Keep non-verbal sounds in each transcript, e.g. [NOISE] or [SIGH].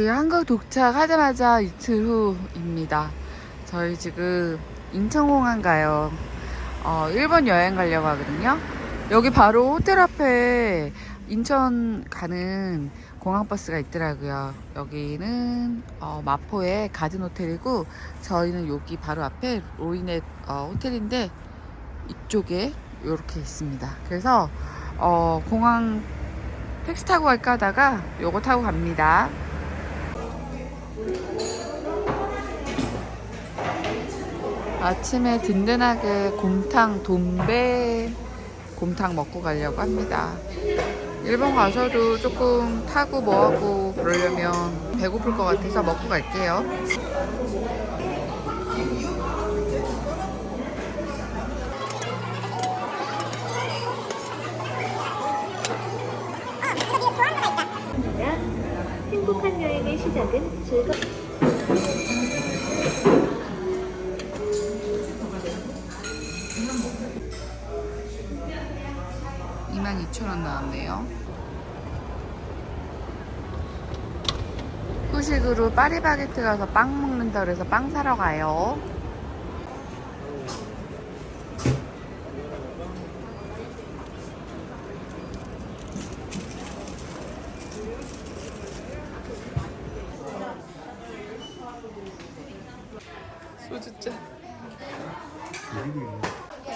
그 한국 도착하자마자 이틀 후입니다. 저희 지금 인천공항 가요. 어, 일본 여행 가려고 하거든요. 여기 바로 호텔 앞에 인천 가는 공항버스가 있더라고요. 여기는 어, 마포의 가든 호텔이고 저희는 여기 바로 앞에 로이넷 어, 호텔인데 이쪽에 이렇게 있습니다. 그래서 어, 공항 택시 타고 갈까 하다가 요거 타고 갑니다. 아침에 든든하게 곰탕 돈배 곰탕 먹고 가려고 합니다. 일본 가서도 조금 타고 뭐하고 그러려면 배고플 것 같아서 먹고 갈게요. 22,000원 나왔네요. 후식으로 파리바게트 가서 빵 먹는다 그래서 빵 사러 가요. 소주잔.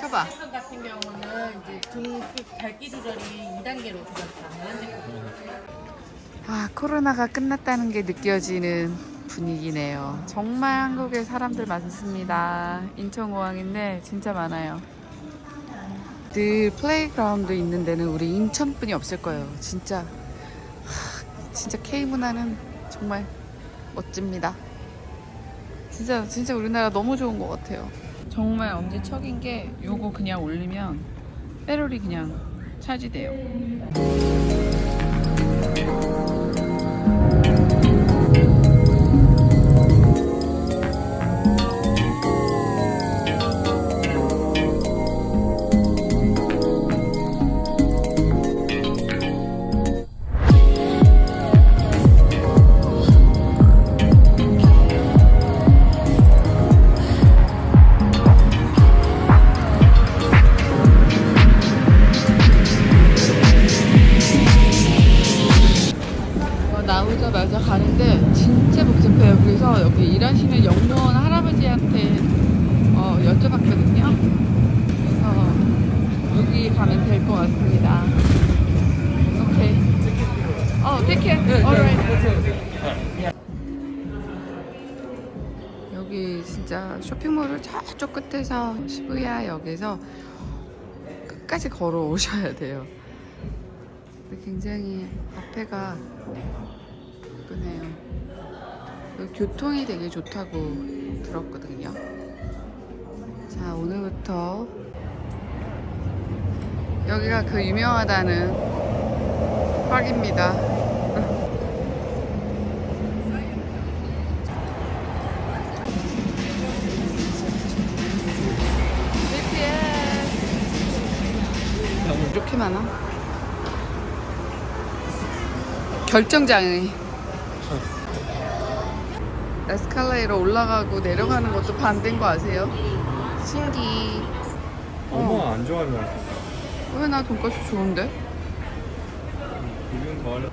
켜봐. 그 같은 경우는 이제 등 밝기 조절이 2단계로 조절 가능한 아, 코로나가 끝났다는 게 느껴지는 분위기네요. 정말 한국에 사람들 많습니다. 인천공항인데 진짜 많아요. 늘 플레이그라운드 있는 데는 우리 인천뿐이 없을 거예요. 진짜. 하, 진짜 K 문화는 정말 멋집니다. 진짜, 진짜 우리나라 너무 좋은 것 같아요. 정말 엄지척인 게 요거 그냥 올리면 빼롤이 그냥 차지돼요. 저쪽 끝에서 시부야 역에서 끝까지 걸어 오셔야 돼요. 근데 굉장히 앞에가 예쁘네요. 교통이 되게 좋다고 들었거든요. 자, 오늘부터 여기가 그 유명하다는 빡입니다. 많아? 결정장애. 에스컬레이터 올라가고 내려가는 것도 반대인 거 아세요? 신기. 엄마가 안 좋아하면 왜나 돈까스 좋은데? 기분 더 하려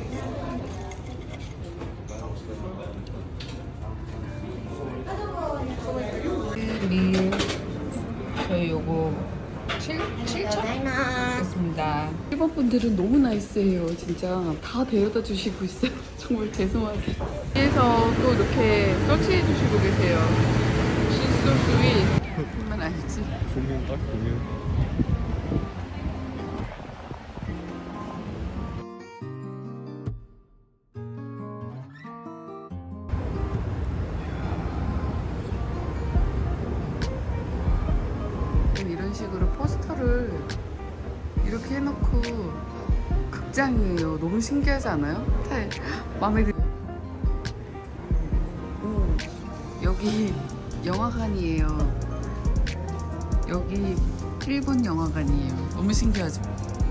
1번 분들은 너무 나이스해요 진짜. 다 데려다 주시고 있어요. [LAUGHS] 정말 죄송하게. 뒤에서 또 이렇게 서치해 주시고 계세요. She's so sweet. [LAUGHS] 뿐만 알지. 공연 딱 공연? 너무 신기하지 않아요? 네. 마음에 들. 오, 여기 영화관이에요. 여기 일본 영화관이에요. 너무 신기하죠?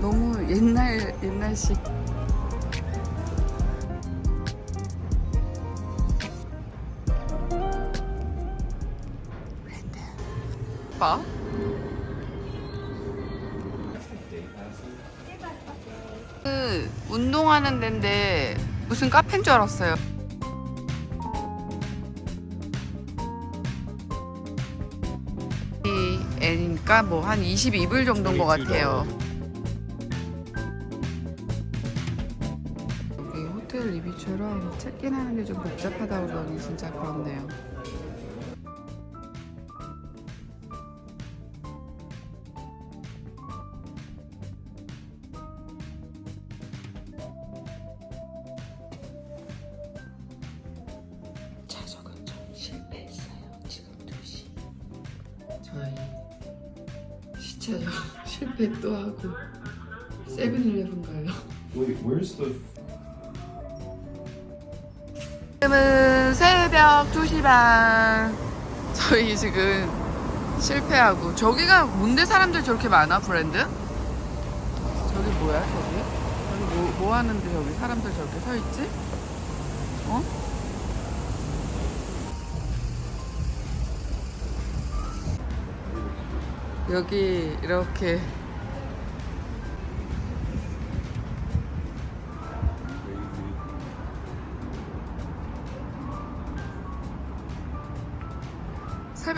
너무 옛날 옛날식. 봐. 운동하는 데인데 무슨 카페인 줄 알았어요. 이 애니까 뭐 한 22불 정도인 것 같아요. 여기 호텔 리뷰처럼 체크인하는 게 좀 복잡하다 그러니 진짜 그렇네요. The 지금은 새벽 2시 반. 저희 지금 실패하고 저기가 뭔데 사람들 저렇게 많아 브랜드? 저기 뭐야 저기? 저기 뭐, 뭐 하는데 저기 사람들 저렇게 서 있지? 어? 여기 이렇게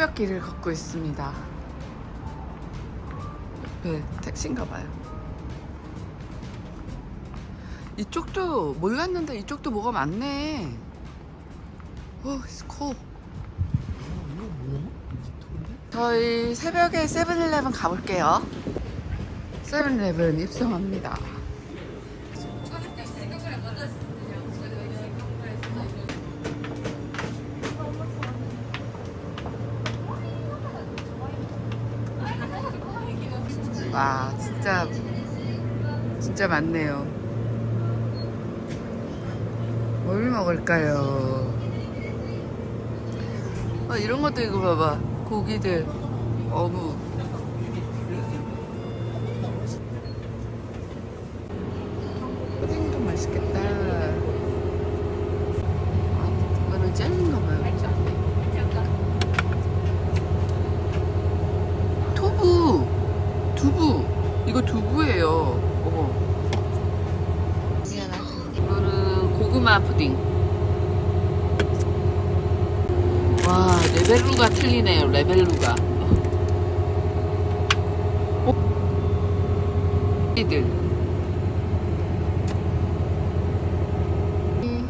새벽길을 걷고 있습니다. 옆에 택시인가 봐요. 이쪽도 몰랐는데 이쪽도 뭐가 많네. 어, 코. 저희 새벽에 세븐일레븐 가볼게요. 세븐일레븐 입성합니다. 진짜 많네요. 뭘 먹을까요? 아, 이런 것도 이거 봐봐. 고기들. 어묵. 푸딩도 맛있겠다. 아, 이거는 젤리인가 봐요. 토부. 두부. 이거 두부예요. 어머. 이거는 고구마 푸딩. 와, 레벨루가 틀리네요. 레벨루가. 어? 이들. 이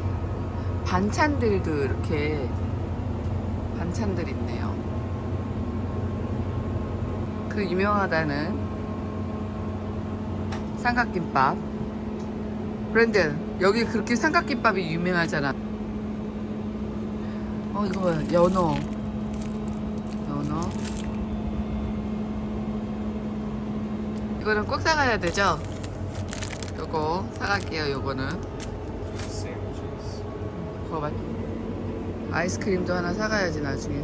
반찬들도 이렇게 반찬들 있네요. 그 유명하다는 삼각김밥. 브랜드, 여기 그렇게 삼각김밥이 유명하잖아. 어, 이거 뭐야, 연어. 연어. 이거는 꼭 사가야 되죠? 요거 사갈게요, 요거는. 그거 맞 아이스크림도 하나 사가야지, 나중에.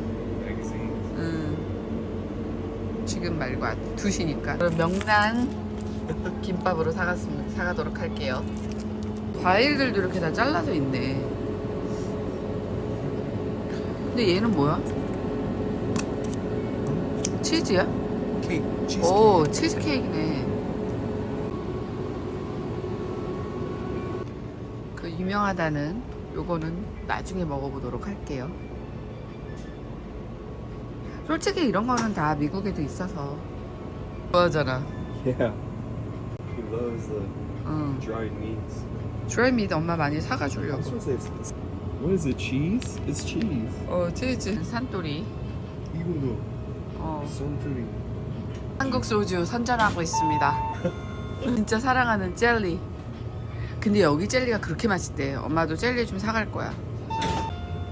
음, 지금 말고 2시니까. 그럼 명란 김밥으로 사갔습니다. 사가도록 할게요. 과일들도 이렇게 다 잘라져 있네. 근데 얘는 뭐야? 치즈야? Cake, cheesecake. 오, 치즈케이크네. 그 유명하다는 요거는 나중에 먹어보도록 할게요. 솔직히 이런 거는 다 미국에도 있어서 좋아하잖아. Yeah. He loves the 응. dried meats. 드라이미드 엄마 많이 사가 주려고. Was it. What is it? Cheese? It's cheese. 어, 치즈. Even though 어. pretty. 한국 소주 선전하고 있습니다. 진짜 사랑하는 젤리. 근데 여기 젤리가 그렇게 맛있대. 엄마도 젤리 좀 사갈 거야.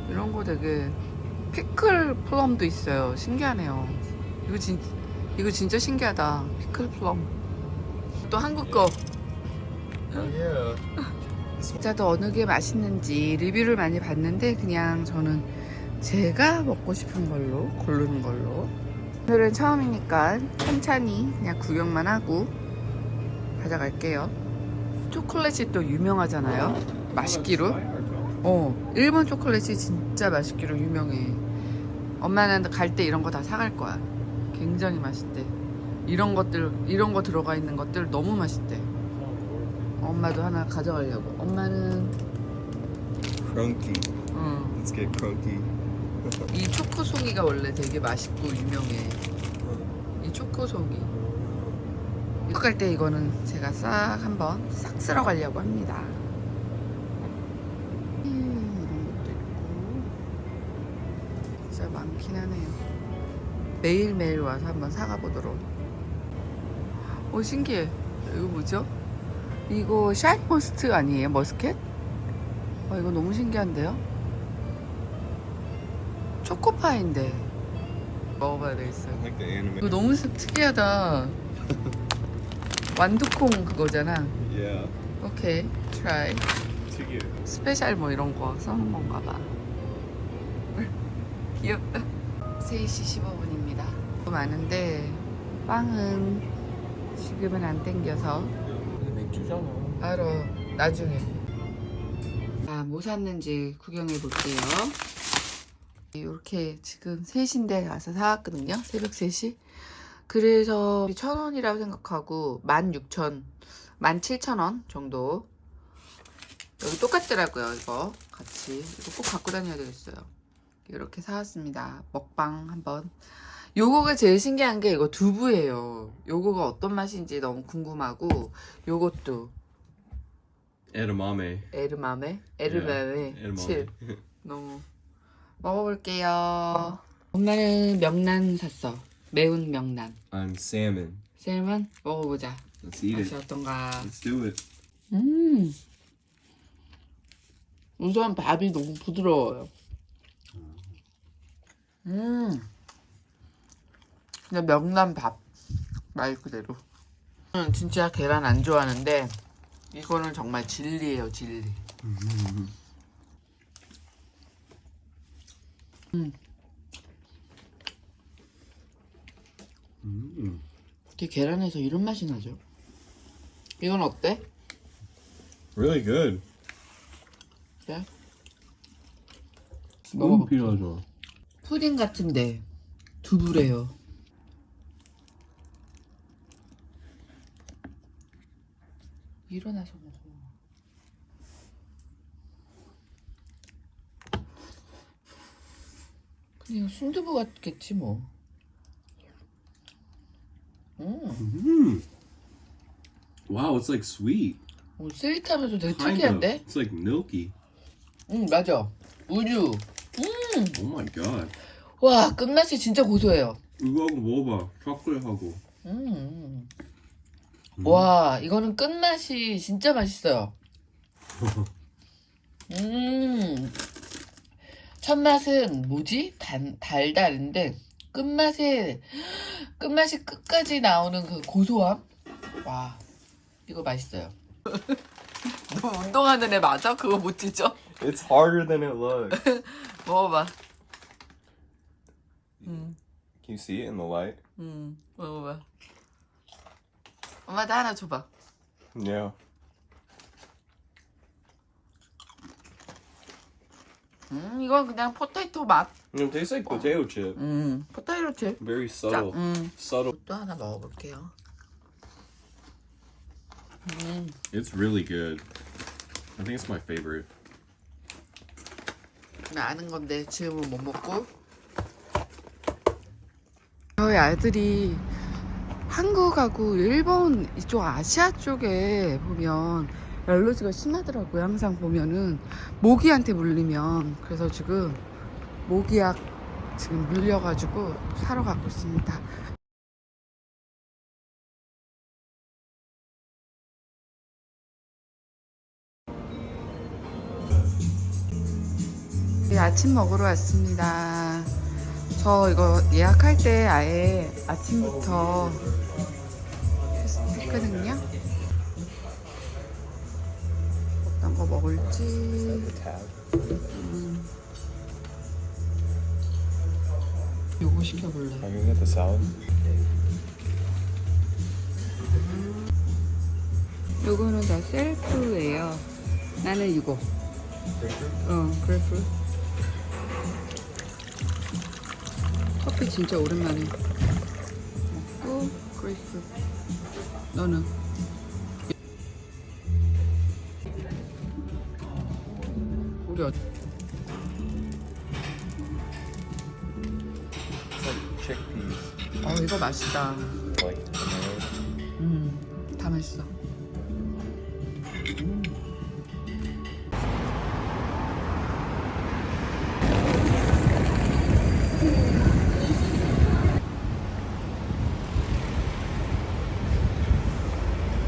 이런 거 되게 피클 플럼도 있어요. 신기하네요. 이거 진 이거 진짜 신기하다. 피클 플럼. 또 한국 거. Yeah. 진짜 더 어느 게 맛있는지 리뷰를 많이 봤는데 그냥 저는 제가 먹고 싶은 걸로 고르는 걸로. 오늘은 처음이니까 천천히 그냥 구경만 하고 가져갈게요. 초콜릿이 또 유명하잖아요. 맛있기로. 어 일본 초콜릿이 진짜 맛있기로 유명해. 엄마는 갈 때 이런 거 다 사갈 거야. 굉장히 맛있대. 이런 것들 이런 거 들어가 있는 것들 너무 맛있대 엄마도 하나 가져가려고. 엄마는 Crunky. 어, Let's get crunky. 이 초코 송이가 원래 되게 맛있고 유명해. 이 초코 송이. 이거 갈때 이거는 제가 싹 한번 싹 쓸어 가려고 합니다. 음, 이런 것도 있고. 진짜 많긴 하네요. 매일매일 와서 한번 사가 보도록. 오 신기해. 이거 뭐죠? 이거 샤인 머스트 아니에요? 머스켓? 아 이거 너무 신기한데요? 초코파인데 먹어봐야 되겠어요. 이거 너무 특- 특이하다. [LAUGHS] 완두콩 그거잖아. Yeah. 오케이, 트라이. 특이해. 스페셜 뭐 이런 거 써놓은 건가 봐. [LAUGHS] 귀엽다. 3시 15분입니다. 많은데 빵은 지금은 안 땡겨서 주잖아. 알아. 나중에. 아, 뭐 샀는지 구경해 볼게요. 이렇게 지금 3시인데 가서 사왔거든요 새벽 3시. 그래서 1,000원이라고 생각하고 16,000 17,000원 정도. 여기 똑같더라고요 이거. 같이. 이거 꼭 갖고 다녀야 되겠어요. 이렇게 사왔습니다. 먹방 한번 요거가 제일 신기한 게 이거 두부예요. 요거가 어떤 맛인지 너무 궁금하고 요것도. Edamame. 에르마메? 에르마메. Edamame. 7 너무. 먹어볼게요. 엄마는 명란 샀어. 매운 명란. I'm salmon. 셀만 먹어보자. Let's eat 맛이 it. 어떤가? Let's do it. 음. 우선 밥이 너무 부드러워요. 음 그냥 명란 밥 말 그대로 저는 진짜 계란 안 좋아하는데 이거는 정말 진리예요 진리 Mm. 어떻게 계란에서 이런 맛이 나죠? 이건 어때? Really good. 그래? 너무 먹어봐. 필요하죠. 푸딩 같은데 두부래요. 일어나서 먹어. 그냥 순두부 같겠지 뭐. 음, Mm. Wow, it's like sweet. 오, 스윗하면서 되게 Kind of. 특이한데? It's like milky. 응, 맞아. 우유. Oh my god. 와, 끝맛이 진짜 고소해요. 이거 하고 먹어봐. 초콜릿하고. 음. 와, 이거는 끝맛이 진짜 맛있어요. [LAUGHS] 음. 첫 맛은 뭐지? 단, 달달인데, 끝맛에, 끝맛이 끝까지 나오는 그 고소함? 와, 이거 맛있어요. [LAUGHS] 너 운동하는 애 맞아? 그거 못 찢어? It's harder than it looks. [LAUGHS] 먹어봐. 음. Can you see it in the light? 음, 먹어봐. 엄마도 하나 줘봐. Yeah. 음, 이건 그냥 포테이토 맛. It tastes like potato chip. 음, 포테이토 칩. Very 자, subtle. 음, Subtle. 또 하나 먹어볼게요. 음, It's really good. I think it's my favorite. 나 아는 건데 지금은 못 먹고. 저희 아들이 한국하고 일본 이쪽 아시아 쪽에 보면 알러지가 심하더라고요. 항상 보면은 모기한테 물리면 그래서 지금 모기약 지금 물려가지고 사러 가고 있습니다. 네, 아침 먹으러 왔습니다. 저 이거 예약할 때 아예 아침부터 했거든요. 어떤 거 먹을지. 음. 요거 시켜볼래. 요거는 다 셀프예요. 나는 이거. 어, 그래프. 커피 진짜 오랜만에 먹고 그레이프. 너는? 우리 어, like chickpeas, 어 이거 맛있다.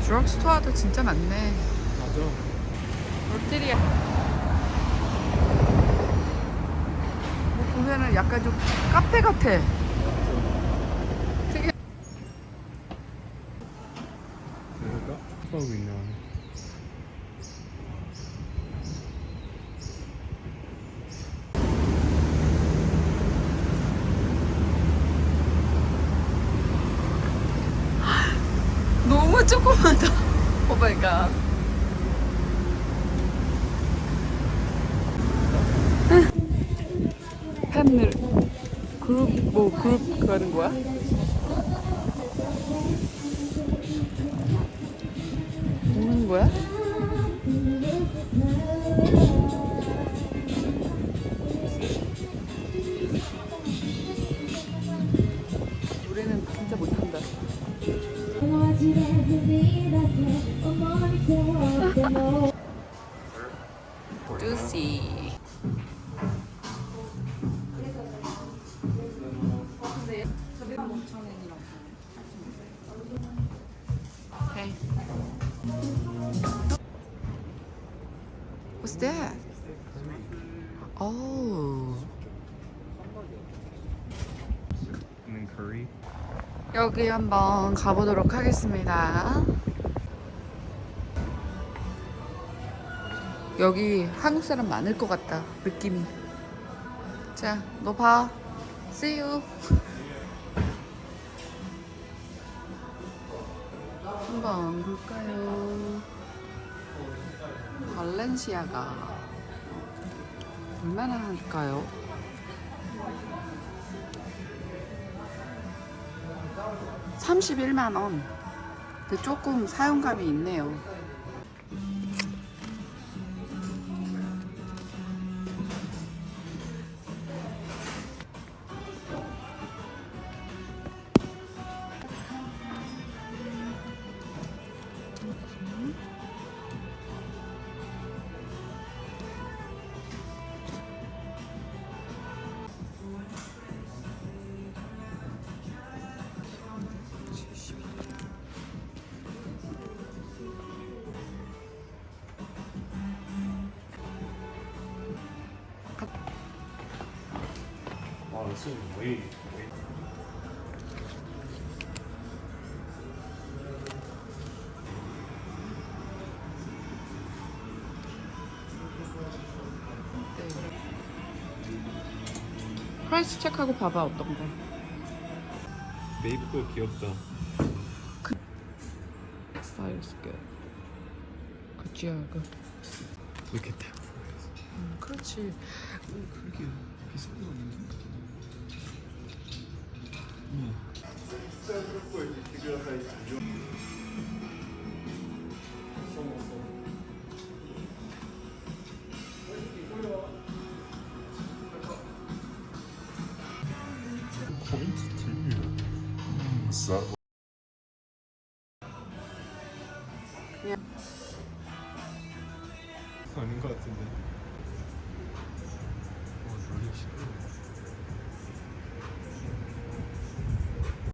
드럭스토어도 진짜 많네. 맞아. 롯데리아. 뭐 보면은 약간 좀 카페 같아. 되게 그럴까? 하고 있네. 너무 조그마다. 오 마이 갓. 팬을 그룹 뭐 그 that? Oh. 여기 한번 가보도록 하겠습니다. 여기 한국 사람 많을 것 같다, 느낌이. 자, 너 봐. See you. 한번 볼까요? 발렌시아가 얼마나 할까요? 31만 원. 근데 조금 사용감이 있네요. Way. 프라이스 체크하고 봐봐 어떤 거. 메이플 귀엽다. 스타일스 good. 그치 그. Look at that. 음, 그렇지. 그러게 비싼 거 아닌가? 포인트 틀